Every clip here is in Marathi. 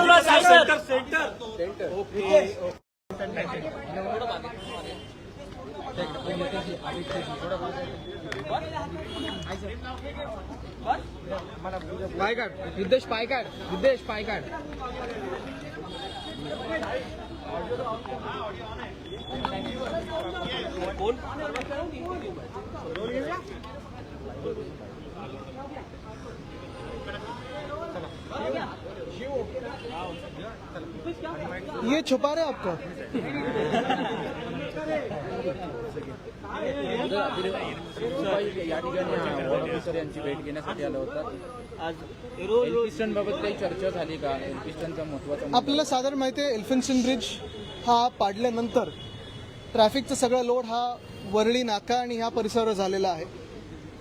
धन्यवाद centre centre. Okay Paykad Riddhesh Paykad Riddhesh Paykad कोण? चला. ये छुपा रहे आपको? या ठिकाणी ऑफिसर यांची भेट घेण्यासाठी आज बाबत काही चर्चा झाली का एल्फिस्टनचा महत्त्वाचा आपल्याला साधारण माहिती आहे एल्फिन्सन ब्रिज हा पाडल्यानंतर ट्रॅफिकचा सगळा लोड हा वरळी नाका आणि ह्या परिसरावर झालेला आहे.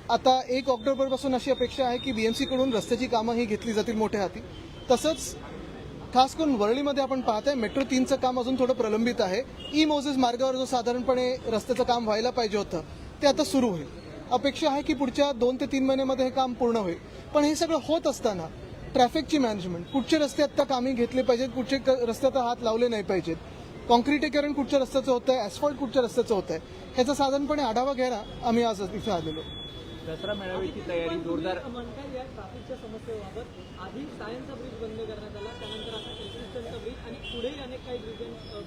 आता एक ऑक्टोबरपासून अशी अपेक्षा आहे की बीएमसीकडून रस्त्याची कामं ही घेतली जातील मोठ्या हाती. तसंच खास करून वरळीमध्ये आपण पाहताय मेट्रो तीनचं काम अजून थोडं प्रलंबित आहे. ई मोझेस मार्गावर जो साधारणपणे रस्त्याचं काम व्हायला पाहिजे होतं ते आता सुरू होईल. अपेक्षा आहे की पुढच्या दोन ते तीन महिन्यामध्ये हे काम पूर्ण होईल. पण हे सगळं होत असताना ट्रॅफिकची मॅनेजमेंट कुठचे रस्ते आता कामी घेतले पाहिजेत कुठचे क- रस्ते आता हात लावले नाही पाहिजेत? कॉन्क्रिटीकरण कुठच्या रस्त्याचं होतं आहे ॲस्फॉल्ट कुठच्या रस्त्याचं होतं आहे ह्याचा साधारणपणे आढावा घ्यायला आम्ही आज इथे आलेलो. दसरा मेळाव्याची तयारी जोरदार या ट्रॅफिकच्या समस्येबाबत आधी सायन्सचा ब्रिज बंद करण्यात आला त्यानंतर आता ब्रिज आणि पुढेही अनेक काही ब्रिज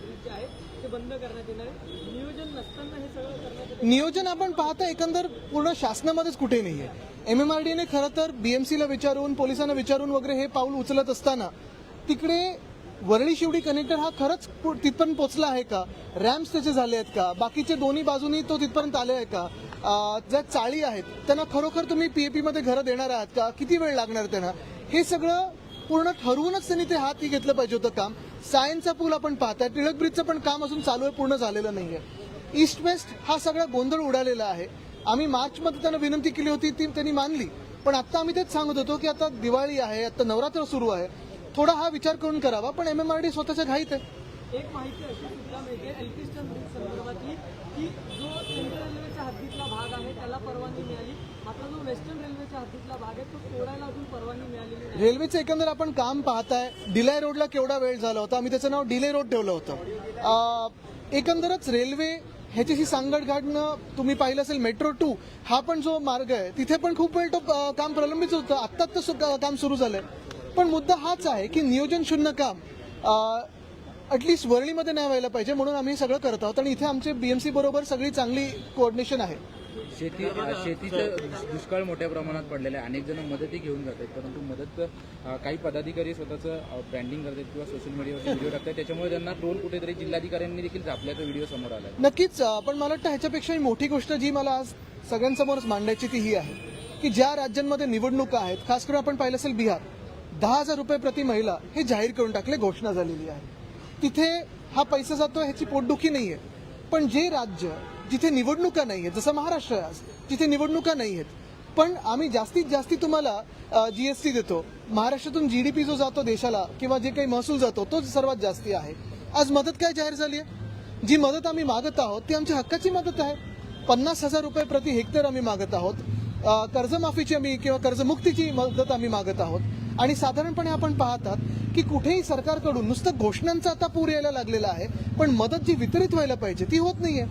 ब्रिज जे आहेत ते बंद करण्यात येणार आहे. नियोजन नसताना हे सगळं करण्यात नियोजन आपण पाहता एकंदर पूर्ण शासनामध्येच कुठे नाहीये एम एम आर डीने खरं तर बीएमसीला विचारून पोलिसांना विचारून वगैरे हे पाऊल उचलत असताना तिकडे वरळी शिवडी कनेक्टर हा खरंच तिथपर्यंत पोहोचला आहे का? रॅम्प्स त्याचे झाले आहेत का? बाकीचे दोन्ही बाजूनी तो तिथपर्यंत आले आहे का? ज्या चाळी आहेत त्यांना खरोखर तुम्ही पीएपी मध्ये घरं देणार आहात का? किती वेळ लागणार त्यांना? हे सगळं पूर्ण ठरवूनच त्यांनी ते हाती घेतलं पाहिजे होतं काम. सायन्सचा पूल आपण पाहताय टिळक ब्रिजचं पण काम अजून चालू आहे पूर्ण झालेलं नाहीये. ईस्ट वेस्ट हा सगळा गोंधळ उडालेला आहे. आम्ही मार्चमध्ये त्यांना विनंती केली होती ती त्यांनी मानली. पण आता आम्ही तेच सांगत होतो की आता दिवाळी आहे आता नवरात्र सुरू आहे. थोडा हा विचार करून करावा पण एम एम आर डी स्वतःच्या घाईत आहे. एक माहिती अशी सुद्धा मिळते एल्फिन्स्टन ब्रिज संदर्भातली की जो सेंट्रल रेल्वेच्या हद्दीतला भाग आहे त्याला परवानगी मिळाली. मात्र जो वेस्टर्न रेल्वेच्या हद्दीतला भाग आहे तो तोडायला अजून परवानगी मिळालेली नाही. रेल्वेचं एकंदर आपण काम पाहताय. डिलाय रोडला केवढा वेळ झाला होता? आम्ही त्याचं नाव डिले रोड ठेवलं होतं. एकंदरच रेल्वे ह्याच्याशी सांगड घाटणं तुम्ही पाहिलं असेल मेट्रो टू हा पण जो मार्ग आहे तिथे पण खूप वेळ तो काम प्रलंबित होतं. आत्ता आत्ता काम सुरू झालंय. पण मुद्दा हाच आहे की नियोजन शून्य काम. अटलिस्ट वरळीमध्ये नाही व्हायला पाहिजे म्हणून आम्ही हे सगळं करत आहोत. आणि इथे आमचे बीएमसी बरोबर सगळी चांगली कोऑर्डिनेशन आहे. शेती शेतीचं दुष्काळ मोठ्या प्रमाणात पडलेलं आहे. अनेक जण मदतही घेऊन जातात. परंतु मदत अ, काही पदाधिकारी स्वतःचं ब्रँडिंग करतात किंवा सोशल मीडियावर व्हिडिओ टाकतात. त्याच्यामुळे त्यांना ट्रोल कुठेतरी जिल्हाधिकाऱ्यांनी देखील झापल्याचा व्हिडिओ समोर आला नक्कीच अं, पण मला वाटतं ह्याच्यापेक्षाही मोठी गोष्ट जी मला आज सगळ्यांसमोरच मांडायची ती ही आहे की ज्या राज्यांमध्ये निवडणुका आहेत खास करून आपण पाहिलं असेल बिहार दहा हजार रुपये प्रति महिला हे जाहीर करून टाकले घोषणा झालेली आहे. तिथे हा पैसा जातो ह्याची पोटदुखी नाहीये. पण जे राज्य जिथे निवडणुका नाही आहेत जसं महाराष्ट्र आज जिथे निवडणुका नाही आहेत पण आम्ही जास्तीत जास्ती तुम्हाला जीएसटी देतो. महाराष्ट्रातून जीडीपी जो जातो देशाला किंवा जे काही महसूल जातो तो सर्वात जास्ती आहे. आज मदत काय जाहीर झाली आहे? जी मदत आम्ही मागत आहोत ती आमच्या हक्काची मदत आहे. पन्नास हजार रुपये प्रति हेक्टर आम्ही मागत आहोत. कर्जमाफीची आम्ही किंवा कर्जमुक्तीची मदत आम्ही मागत आहोत. आणि साधारणपणे आपण पाहतात की कुठेही सरकारकडून नुसतं घोषणांचा आता पूर यायला लागलेला आहे पण मदत जी वितरित व्हायला पाहिजे ती होत नाहीये.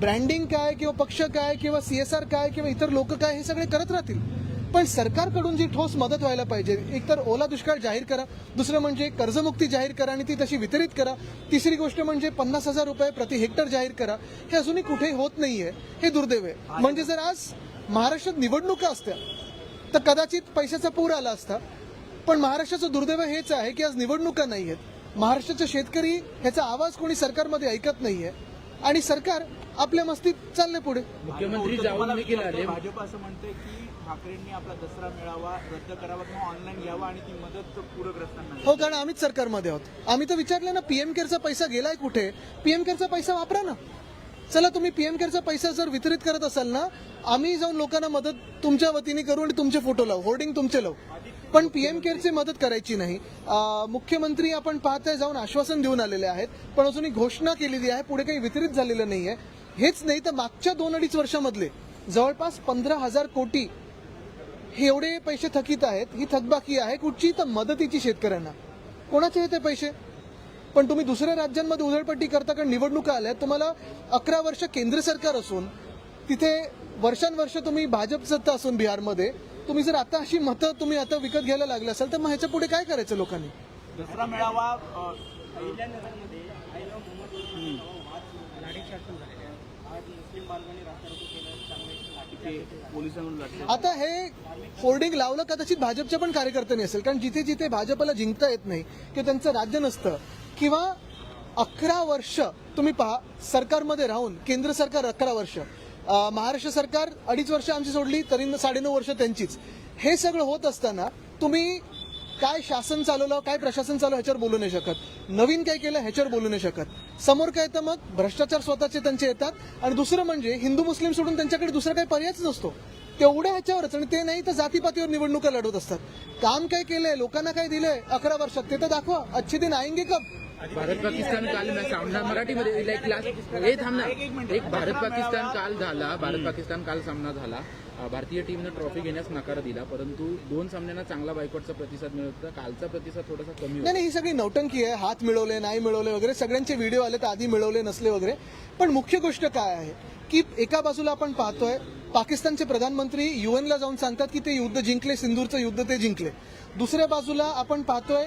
ब्रँडिंग काय किंवा पक्ष काय किंवा सीएसआर काय किंवा इतर लोक काय हे सगळे करत राहतील. पण सरकारकडून जी ठोस मदत व्हायला पाहिजे एकतर ओला दुष्काळ जाहीर करा दुसरं म्हणजे कर्जमुक्ती जाहीर करा आणि ती तशी वितरित करा तिसरी गोष्ट म्हणजे पन्नास हजार रुपये प्रति हेक्टर जाहीर करा हे अजूनही कुठेही होत नाहीये हे दुर्दैव आहे. म्हणजे जर आज महाराष्ट्रात निवडणुका असत्या तर कदाचित पैशाचा पूर आला असता पण महाराष्ट्राचं दुर्दैव हेच आहे की आज निवडणुका नाही आहेत. महाराष्ट्राचे शेतकरी ह्याचा आवाज कोणी सरकारमध्ये ऐकत नाहीये. आणि सरकार आपल्या मस्तीत चालले पुढे. मुख्यमंत्री भाजप असं म्हणतंय की ठाकरेंनी आपला दसरा मेळावा रद्द करावा किंवा ऑनलाईन घ्यावा आणि ती मदत पूरग्रस्तांना हो कारण आम्हीच सरकारमध्ये आहोत. आम्ही तर विचारलं ना पीएम केअरचा पैसा गेलाय कुठे? पीएम केअरचा पैसा वापरा ना. चला तुम्ही पीएम केअरचा पैसा जर वितरित करत असाल ना आम्ही जाऊन लोकांना मदत तुमच्या वतीने करू आणि तुमचे फोटो लावू. होर्डिंग तुमचे लावू. पण पीएम केअरचे मदत करायची नाही. मुख्यमंत्री आपण पाहताय जाऊन आश्वासन देऊन आलेले आहेत. पण अजूनही घोषणा केलेली आहे पुढे काही वितरित झालेलं नाहीये. हेच नाही तर मागच्या दोन अडीच वर्षामधले जवळपास पंधरा हजार कोटी हे एवढे पैसे थकीत आहेत ही थकबाकी आहे कुठची तर मदतीची शेतकऱ्यांना. कोणाचे हे ते पैसे? पण तुम्ही दुसऱ्या राज्यांमध्ये उधळपट्टी करता कारण निवडणुका आल्या तुम्हाला अकरा वर्ष केंद्र सरकार असून तिथे वर्षानुवर्ष तुम्ही भाजप सत्ता असून बिहारमध्ये तुम्ही जर आता अशी मतं तुम्ही आता विकत घ्यायला लागले असाल तर मग ह्याच्या पुढे काय करायचं लोकांनी? दसरा मेळावा पोलिसांकडून आता हे होर्डिंग लावलं कदाचित भाजपच्या पण कार्यकर्त्यांनी असेल कारण जिथे जिथे भाजपला जिंकता येत नाही किंवा त्यांचं राज्य नसतं. किंवा अकरा वर्ष तुम्ही पहा सरकारमध्ये राहून केंद्र सरकार अकरा वर्ष महाराष्ट्र सरकार अडीच वर्ष आमची सोडली तरी साडेनऊ वर्ष त्यांचीच. हे सगळं होत असताना तुम्ही काय शासन चालवलं काय प्रशासन चालवलं ह्याच्यावर बोलू नाही शकत. नवीन काय केलं ह्याच्यावर बोलू नाही शकत. समोर काय तर मग? भ्रष्टाचार स्वतःचे त्यांचे येतात. आणि दुसरं म्हणजे हिंदू मुस्लिम सोडून त्यांच्याकडे दुसरा काही पर्यायच नसतो. तेवढ्या ह्याच्यावरच आणि ते नाही तर जातीपातीवर निवडणुका लढवत असतात. काम काय केलंय लोकांना काय दिलंय अकरा वर्षात ते तर दाखवा. अच्छे दिन आएंगे कब? भारत पाकिस्तान काल मॅच सामना मराठीमध्ये लाईक लास्ट हे थांबणार एक भारत पाकिस्तान काल झाला भारत पाकिस्तान काल सामना झाला. भारतीय टीमनं ट्रॉफी घेण्यास नकार दिला परंतु दोन सामन्यांना चांगला बायकॉटचा प्रतिसाद मिळत होता कालचा प्रतिसाद थोडासा कमी होता नाही ही सगळी नौटंकी आहे. हात मिळवले नाही मिळवले वगैरे सगळ्यांचे व्हिडिओ आले तर आधी मिळवले नसले वगैरे. पण मुख्य गोष्ट काय आहे? की एका बाजूला आपण पाहतोय पाकिस्तानचे प्रधानमंत्री युएनला जाऊन सांगतात की ते युद्ध जिंकले सिंधूरचं युद्ध ते जिंकले. दुसऱ्या बाजूला आपण पाहतोय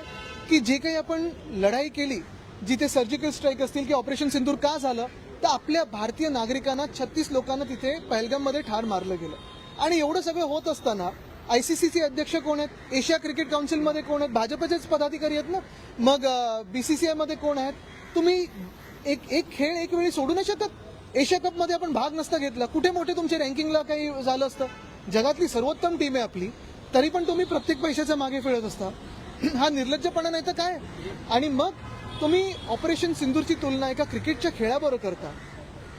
की जे काही आपण लढाई केली जिथे सर्जिकल स्ट्राईक असतील की ऑपरेशन सिंधूर का झालं तर आपल्या भारतीय नागरिकांना छत्तीस लोकांना तिथे पहलगाममध्ये ठार मारलं गेलं. आणि एवढं सगळं होत असताना आयसीसीचे अध्यक्ष कोण आहेत? एशिया क्रिकेट काउन्सिलमध्ये कोण आहेत? भाजपचेच पदाधिकारी आहेत ना? मग बीसीसीआयमध्ये कोण आहेत? तुम्ही एक एक खेळ एक वेळी सोडू नाही शकत? एशिया कपमध्ये आपण भाग नसता घेतला. कुठे मोठे तुमच्या रँकिंगला काही झालं असतं? जगातली सर्वोत्तम टीम आहे आपली. तरी पण तुम्ही प्रत्येक पैशाच्या मागे फिरत असता. हा निर्लज्जपणा नाही तर काय? आणि मग तुम्ही ऑपरेशन सिंदूरची तुलना एका क्रिकेटच्या खेळाबरोबर करता.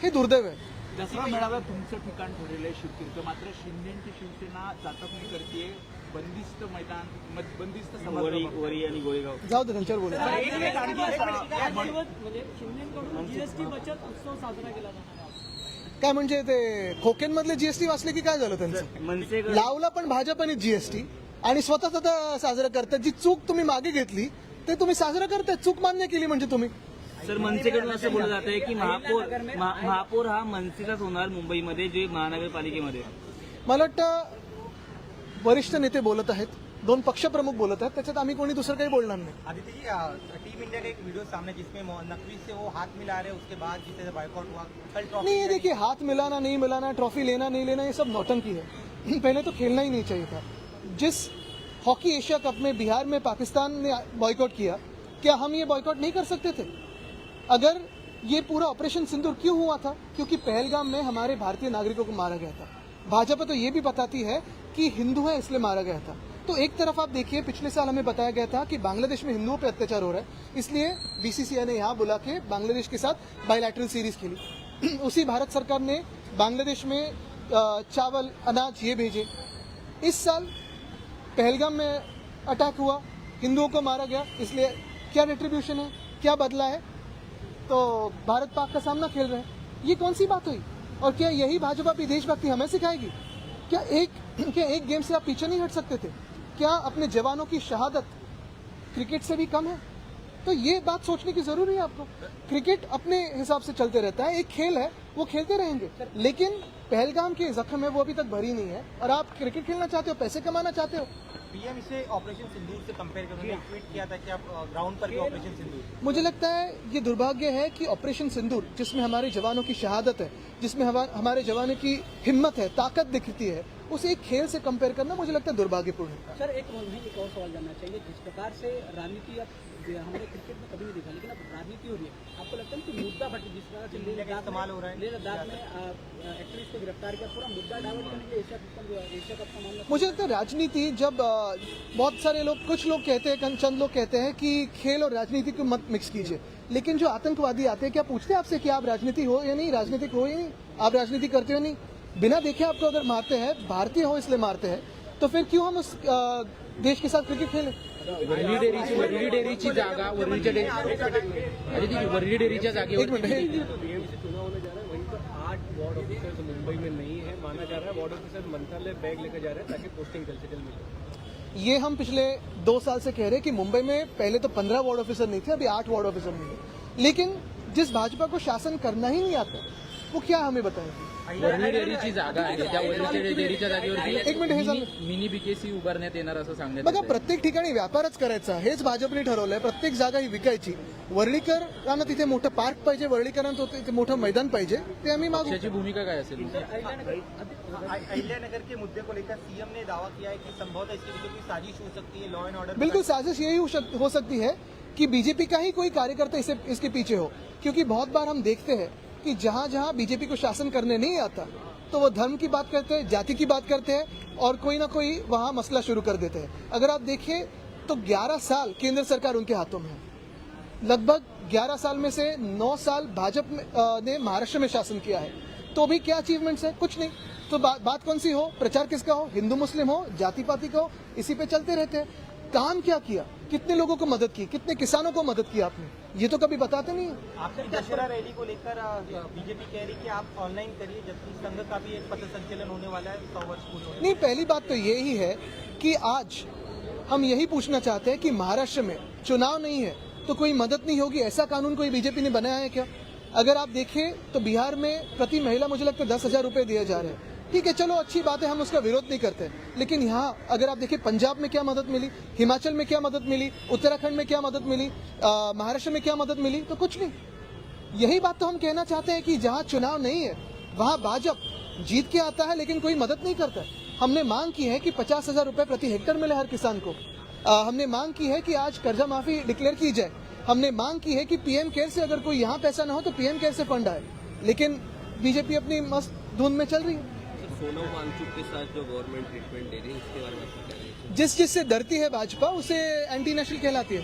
हे दुर्दैव आहे. दसरा मेळाव्यात तुमचं ठिकाण ठरलेलं आहे शिवतीर्थ. मात्र शिंदेची शिवसेना चाचपणी करते बंदिस्त मैदान मद- बंदिस्त वरी आणि गोळेगाव. जाऊ दे त्यांच्यावर बोला. म्हणजे शिंदेकडून जीएसटी बचत उत्सव साजरा केला जाणार आहे काय म्हणजे ते खोक्यांमधले जीएसटी वाचले की काय झालं त्यांचं? लावला पण भाजपने जीएसटी आणि स्वतःच आता साजरं करतात. जी चूक तुम्ही मागे घेतली ते तुम्ही साजरं करताय. चूक मान्य केली म्हणजे तुम्ही. सर मनसेकडून असं बोललं जात आहे की महापौर महा- महापौर हा मनसेचाच होणार मुंबईमध्ये जे महानगरपालिकेमध्ये. मला वाटतं वरिष्ठ नेते बोलत आहेत दोन पक्षप्रमुख बोलत आहेत त्याच्यात आम्ही कोणी दुसरं काही बोलणार नाही. आदित्य जी टीम इंडिया का एक वीडियो सामने जिसमें नकवी से वो हाथ मिला रहे उसके बाद जिसे बाइकआउट हुआ कल ट्रॉफी नहीं ये देखिए हाथ मिलाना नहीं मिलाना ट्रॉफी लेना नहीं लेना ये सब नौटंकी है। पहले तो खेलना ही नहीं चाहिए था। जिस हॉकी एशिया कप में बिहार में पाकिस्तान ने बॉयकॉट किया क्या हम ये बॉयकॉट नहीं कर सकते थे? अगर ये पूरा ऑपरेशन सिंदूर क्यों हुआ था? क्योंकि पहलगाम में हमारे भारतीय नागरिकों को मारा गया था। भाजपा तो ये भी बताती है कि हिंदू है, इसलिए मारा गया था। तो एक तरफ़ आप देखिए, पिछले साल हमें बताया गया था कि बांग्लादेश में हिंदुओं पर अत्याचार हो रहा है, इसलिए बीसीसीआई ने यहाँ बुला के बांग्लादेश के साथ बायलैटरल सीरीज़ खेली। उसी भारत सरकार ने बांग्लादेश में चावल, अनाज ये भेजे। इस साल पहलगाम में अटैक हुआ, हिंदुओं को मारा गया, इसलिए क्या रिट्रीब्यूशन है, क्या बदला है? तो भारत पाक का सामना खेल रहे हैं। ये कौन सी बात हुई? और क्या यही भाजपा की देशभक्ति हमें सिखाएगी? क्या एक क्या एक गेम से आप पीछे नहीं हट सकते थे? क्या अपने जवानों की शहादत क्रिकेट से भी कम है? तो ये बात सोचने की ज़रूरी है आपको। क्रिकेट अपने हिसाब से चलते रहता है, एक खेल है, वो खेलते रहेंगे। लेकिन पहलगाम के जख्म है वो अभी तक भरी नहीं है। और आप क्रिकेट खेलना चाहते हो, पैसे कमाना चाहते हो पीएम इसे ऑपरेशन सिंदूर से कंपेयर कर ट्वीट किया था कि आप ग्राउंड पर ऑपरेशन सिंदूर। मुझे लगता है ये दुर्भाग्य है कि ऑपरेशन सिंदूर जिसमें हमारे जवानों की शहादत है जिसमें हमारे जवानों की हिम्मत है ताकत दिखती है उसे एक खेल से कंपेयर करना मुझे लगता है दुर्भाग्यपूर्ण है। सर एक एक और सवाल जानना चाहिए जिस प्रकार से राजनीति अब हमने क्रिकेट में कभी नहीं देखा लेकिन अब राजनीति हो रही है। आपको लगता है कि मुद्दा भट्टी जिस प्रकार से लेह लद्दाख हो रहा है। लेह लद्दाख में एक्ट्रेस को गिरफ़्तार किया पूरा मुद्दा डाइवर्ट करने के लिए एशिया एशिया कप का मामला मुझे लगता है राजनीति जब बहुत सारे लोग कुछ लोग कहते हैं चंद लोग कहते हैं कि खेल और राजनीति को मत मिक्स कीजिए। लेकिन जो आतंकवादी आते हैं क्या पूछते हैं आपसे कि आप राजनीति हो या नहीं? राजनीतिक हो या नहीं? आप राजनीति करते हो नहीं? बिना देखे आपको अगर मारते हैं भारतीय हो इसलिए मारते हैं। तो फिर क्यों हम उस देश के साथ क्रिकेट खेलें? जागा आठ वार्ड ऑफिसर्स मुंबई में नहीं है माना जा रहा है वार्ड ऑफिसर मंत्रालय बैग लेकर जा रहे हैं ताकि पोस्टिंग जल्द से जल्द मिले ये हम पिछले दो साल से कह रहे हैं कि मुंबई में पहले तो पंद्रह वार्ड ऑफिसर नहीं थे, अभी आठ वार्ड ऑफिसर नहीं है। लेकिन जिस भाजपा को शासन करना ही नहीं आता, वो क्या हमें बताएँगे? वर्णी डेअरीची जागा आहे. त्या वर्णी डेअरीच्या जागेवरती एक मिनिट हे सांग. मिनी- बीकेसी उभारण्यात येणार असं सांगण्यात बघा. प्रत्येक ठिकाणी व्यापारच करायचा हेच भाजपने ठरवलंय. प्रत्येक जागा ही विकायची. वर्णीकरांना तिथे मोठं पार्क पाहिजे वर्णीकरांना तिथे मोठं मैदान पाहिजे ते आम्ही मागू. पक्षाची भूमिका काय असेल? अहिल्यानगर के मुद्दे को लेकर सीएम ने दावा किया है कि संभवतः इसके पीछे कोई साजिश हो सकती है लॉ एंड ऑर्डर बिल्कुल साजिश यही हो हो सकती है कि बीजेपी का ही कोई कार्यकर्ता इसे इसके पीछे हो। क्योंकि बहुत बार हम देखते हैं कि जहाँ जहाँ बीजेपी को शासन करने नहीं आता तो वो धर्म की बात करते हैं जाति की बात करते हैं और कोई ना कोई वहाँ मसला शुरू कर देते हैं। अगर आप देखें तो 11 साल केंद्र सरकार उनके हाथों में है। लगभग 11 साल में से 9 साल भाजपा ने महाराष्ट्र में शासन किया है। तो भी क्या अचीवमेंट्स है? कुछ नहीं। तो बा, बात कौन सी हो? प्रचार किसका हो? हिंदू मुस्लिम हो? जाति पाति का हो? इसी पे चलते रहते हैं। काम क्या किया? कितने लोगों को मदद की? कितने किसानों को मदद की आपने? ये तो कभी बताते नहीं। आपकी दशहरा रैली को लेकर बीजेपी कह रही कि आप ऑनलाइन करिए जबकि संघ का भी एक पथ संचलन होने वाला है सौ वर्ष पूरे नहीं पहली बात तो ये ही है कि आज हम यही पूछना चाहते हैं कि महाराष्ट्र में चुनाव नहीं है तो कोई मदद नहीं होगी? ऐसा कानून कोई बीजेपी ने बनाया है क्या? अगर आप देखें तो बिहार में प्रति महिला मुझे लगता है दस हज़ार रुपए दिए जा रहे हैं। ठीक है चलो अच्छी बात है हम उसका विरोध नहीं करते। लेकिन यहाँ अगर आप देखिए पंजाब में क्या मदद मिली हिमाचल में क्या मदद मिली उत्तराखंड में क्या मदद मिली महाराष्ट्र में क्या मदद मिली तो कुछ नहीं। यही बात तो हम कहना चाहते हैं कि जहाँ चुनाव नहीं है वहाँ भाजपा जीत के आता है लेकिन कोई मदद नहीं करता हमने मांग की है कि पचास हज़ार प्रति हेक्टर मिले हर किसान को। आ, हमने मांग की है कि आज कर्जा माफ़ी डिक्लेयर की जाए। हमने मांग की है कि पीएम केयर से अगर कोई यहाँ पैसा ना हो तो पीएम केयर से फंड आए। लेकिन बीजेपी अपनी मस्त धुन में चल रही है। सोनम वांगचुक के साथ जो गवर्नमेंट ट्रीटमेंट दे रही है उसके बारे में जिस जिससे डरती है भाजपा उसे एंटी नेशनल कहलाती है?